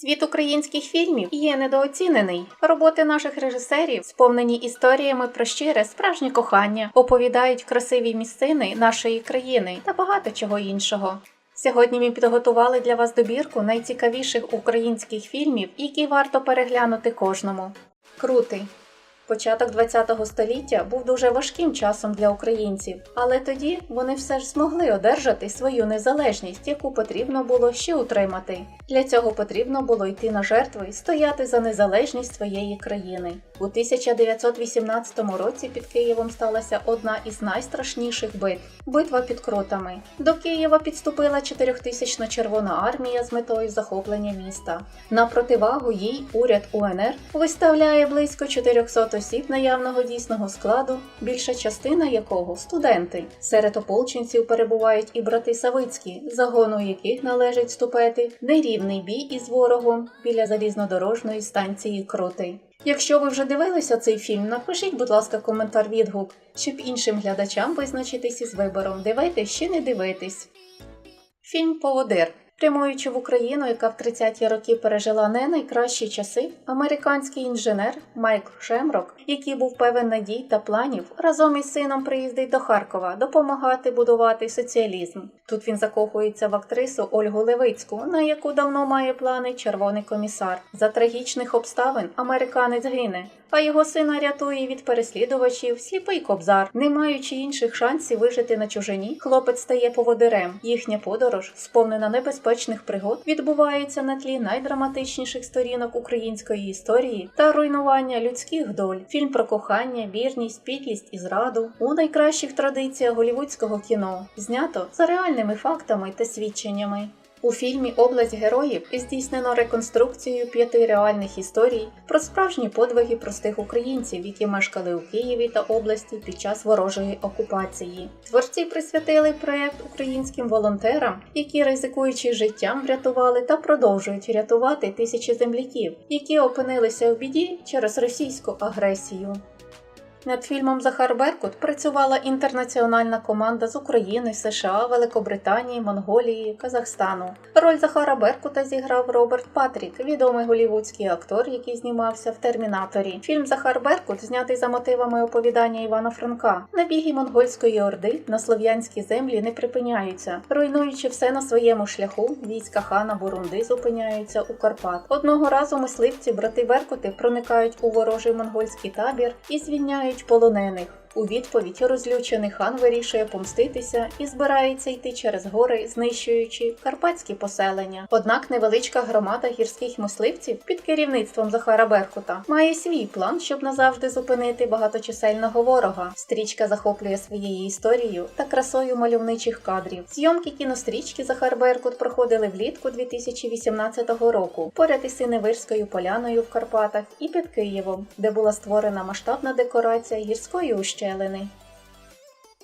Світ українських фільмів є недооцінений. Роботи наших режисерів сповнені історіями про щире справжнє кохання, оповідають красиві місцини нашої країни та багато чого іншого. Сьогодні ми підготували для вас добірку найцікавіших українських фільмів, які варто переглянути кожному. Крутий. Початок ХХ століття був дуже важким часом для українців, але тоді вони все ж змогли одержати свою незалежність, яку потрібно було ще утримати. Для цього потрібно було йти на жертви, стояти за незалежність своєї країни. У 1918 році під Києвом сталася одна із найстрашніших битв битва під кротами. До Києва підступила 4000 Червона армія з метою захоплення міста. На противагу їй уряд УНР виставляє близько 400 осіб наявного дійсного складу, більша частина якого студенти. Серед ополченців перебувають і брати Савицькі, загону яких належить вступити нерівний бій із ворогом біля залізнодорожної станції Крути. Якщо ви вже дивилися цей фільм, напишіть, будь ласка, коментар відгук, щоб іншим глядачам визначитись із вибором, дивитись чи не дивитись. Фільм Поводир. Прямуючи в Україну, яка в 30-ті роки пережила не найкращі часи, американський інженер Майкл Шемрок, який був певен надій та планів, разом із сином приїздить до Харкова допомагати будувати соціалізм. Тут він закохується в актрису Ольгу Левицьку, на яку давно має плани червоний комісар. За трагічних обставин американець гине, а його сина рятує від переслідувачів сліпий кобзар. Не маючи інших шансів вижити на чужині, хлопець стає поводирем. Їхня подорож, сповнена небезпечних пригод, відбувається на тлі найдраматичніших сторінок української історії та руйнування людських доль. Фільм про кохання, вірність, підлість і зраду у найкращих традиціях голівудського кіно, знято за реальними фактами та свідченнями. У фільмі Область героїв здійснено реконструкцію п'яти реальних історій про справжні подвиги простих українців, які мешкали у Києві та області під час ворожої окупації. Творці присвятили проект українським волонтерам, які, ризикуючи життям, врятували та продовжують рятувати тисячі земляків, які опинилися у біді через російську агресію. Над фільмом Захар Беркут працювала інтернаціональна команда з України, США, Великобританії, Монголії, Казахстану. Роль Захара Беркута зіграв Роберт Патрік, відомий голівудський актор, який знімався в Термінаторі. Фільм Захар Беркут знятий за мотивами оповідання Івана Франка. Набіги монгольської орди на слов'янські землі не припиняються, руйнуючи все на своєму шляху. Війська хана Бурунди зупиняються у Карпат. Одного разу мисливці брати Беркути проникають у ворожий монгольський табір і звільняють полонених. У відповідь розлючений хан вирішує помститися і збирається йти через гори, знищуючи карпатські поселення. Однак невеличка громада гірських мисливців під керівництвом Захара Беркута має свій план, щоб назавжди зупинити багаточисельного ворога. Стрічка захоплює своєю історією та красою мальовничих кадрів. Зйомки кінострічки Захар Беркут проходили влітку 2018 року поряд із Синевирською поляною в Карпатах і під Києвом, де була створена масштабна декорація гірської ущелини.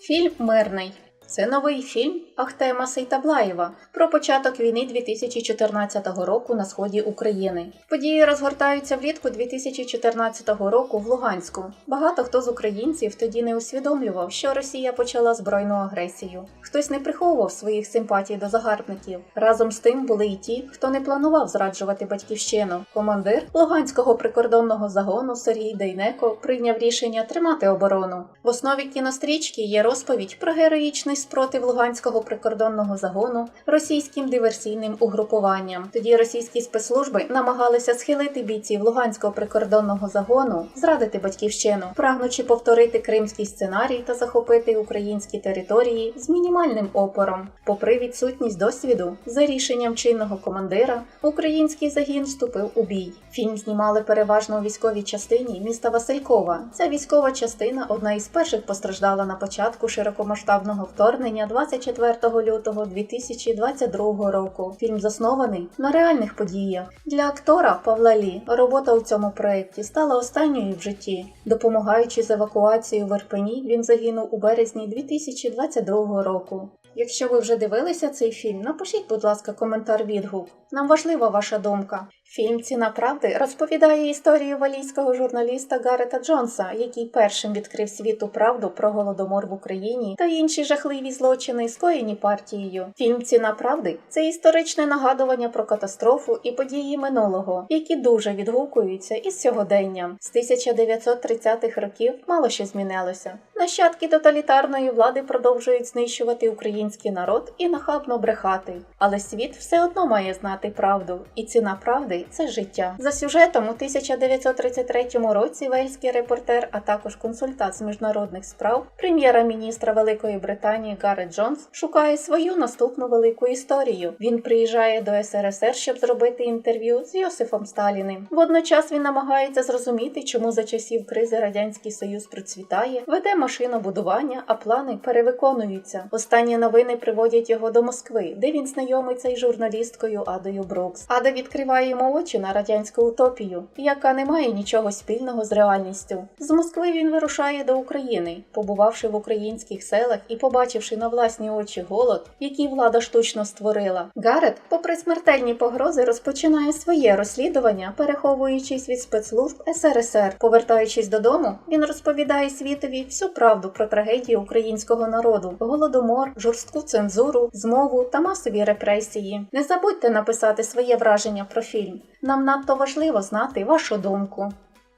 Фільм Мирний. Це новий фільм Ахтема Сейтаблаєва про початок війни 2014 року на сході України. Події розгортаються влітку 2014 року в Луганську. Багато хто з українців тоді не усвідомлював, що Росія почала збройну агресію. Хтось не приховував своїх симпатій до загарбників. Разом з тим були й ті, хто не планував зраджувати батьківщину. Командир Луганського прикордонного загону Сергій Дейнеко прийняв рішення тримати оборону. В основі кінострічки є розповідь про героїчний спротив Луганського прикордонного загону російським диверсійним угрупуванням. Тоді російські спецслужби намагалися схилити бійців Луганського прикордонного загону, зрадити батьківщину, прагнучи повторити кримський сценарій та захопити українські території з мінімальним опором. Попри відсутність досвіду, за рішенням чинного командира, український загін вступив у бій. Фільм знімали переважно у військовій частині міста Василькова. Ця військова частина одна із перших постраждала на початку широкомасштабного вторгнення 24 лютого 2022 року. Фільм заснований на реальних подіях. Для актора Павла Лі робота у цьому проєкті стала останньою в житті. Допомагаючи з евакуацією в Ірпені, він загинув у березні 2022 року. Якщо ви вже дивилися цей фільм, напишіть, будь ласка, коментар відгук. Нам важлива ваша думка. Фільм Ціна правди розповідає історію валійського журналіста Гарета Джонса, який першим відкрив світу правду про голодомор в Україні та інші жахливі злочини, скоєні партією. Фільм Ціна правди це історичне нагадування про катастрофу і події минулого, які дуже відгукуються із сьогоденням. З 1930-х років мало що змінилося. Нащадки тоталітарної влади продовжують знищувати український народ і нахабно брехати. Але світ все одно має знати правду, і ціна правди це життя. За сюжетом у 1933 році вельський репортер, а також консультант з міжнародних справ, прем'єра-міністра Великої Британії Гарет Джонс шукає свою наступну велику історію. Він приїжджає до СРСР, щоб зробити інтерв'ю з Йосифом Сталіним. Водночас він намагається зрозуміти, чому за часів кризи радянський союз процвітає, веде машинобудування, а плани перевиконуються. Останні новини приводять його до Москви, де він знайомиться із журналісткою Адою Брукс. Ада відкриває йому очі на радянську утопію, яка не має нічого спільного з реальністю. З Москви він вирушає до України, побувавши в українських селах і побачивши на власні очі голод, який влада штучно створила. Гарет, попри смертельні погрози, розпочинає своє розслідування, переховуючись від спецслужб СРСР. Повертаючись додому, він розповідає світові всю правду про трагедію українського народу, голодомор, жорстку цензуру, змову та масові репресії. Не забудьте написати своє враження про фільм. Нам надто важливо знати вашу думку.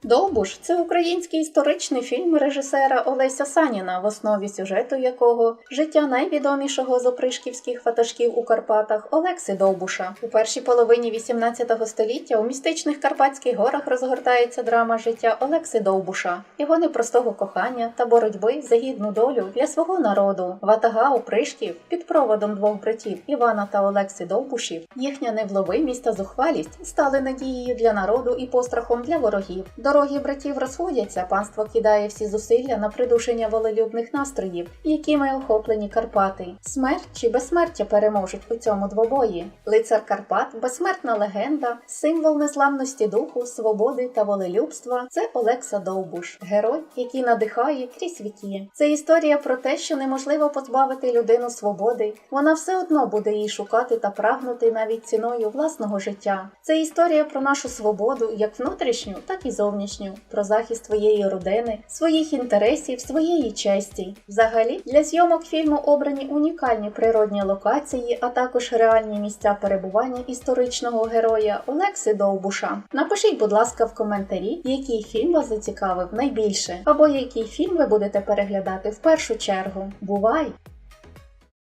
Довбуш це український історичний фільм режисера Олеся Саніна, в основі сюжету якого життя найвідомішого з опришківських ватажків у Карпатах Олекси Довбуша. У першій половині 18 століття у містичних Карпатських горах розгортається драма життя Олекси Довбуша, його непростого кохання та боротьби за гідну долю для свого народу. Ватага опришків під проводом двох братів Івана та Олекси Довбушів. Їхня невловимість та зухвалість стали надією для народу і пострахом для ворогів. Дороги братів розходяться, панство кидає всі зусилля на придушення волелюбних настроїв, якими охоплені Карпати. Смерть чи безсмертя переможуть у цьому двобої. Лицар Карпат, безсмертна легенда, символ незламності духу, свободи та волелюбства. Це Олекса Довбуш, герой, який надихає крізь віки. Це історія про те, що неможливо позбавити людину свободи. Вона все одно буде її шукати та прагнути навіть ціною власного життя. Це історія про нашу свободу, як внутрішню, так і зовнішню, про захист своєї родини, своїх інтересів, своєї честі. Взагалі, для зйомок фільму обрані унікальні природні локації, а також реальні місця перебування історичного героя Олекси Довбуша. Напишіть, будь ласка, в коментарі, який фільм вас зацікавив найбільше, або який фільм ви будете переглядати в першу чергу. Бувай!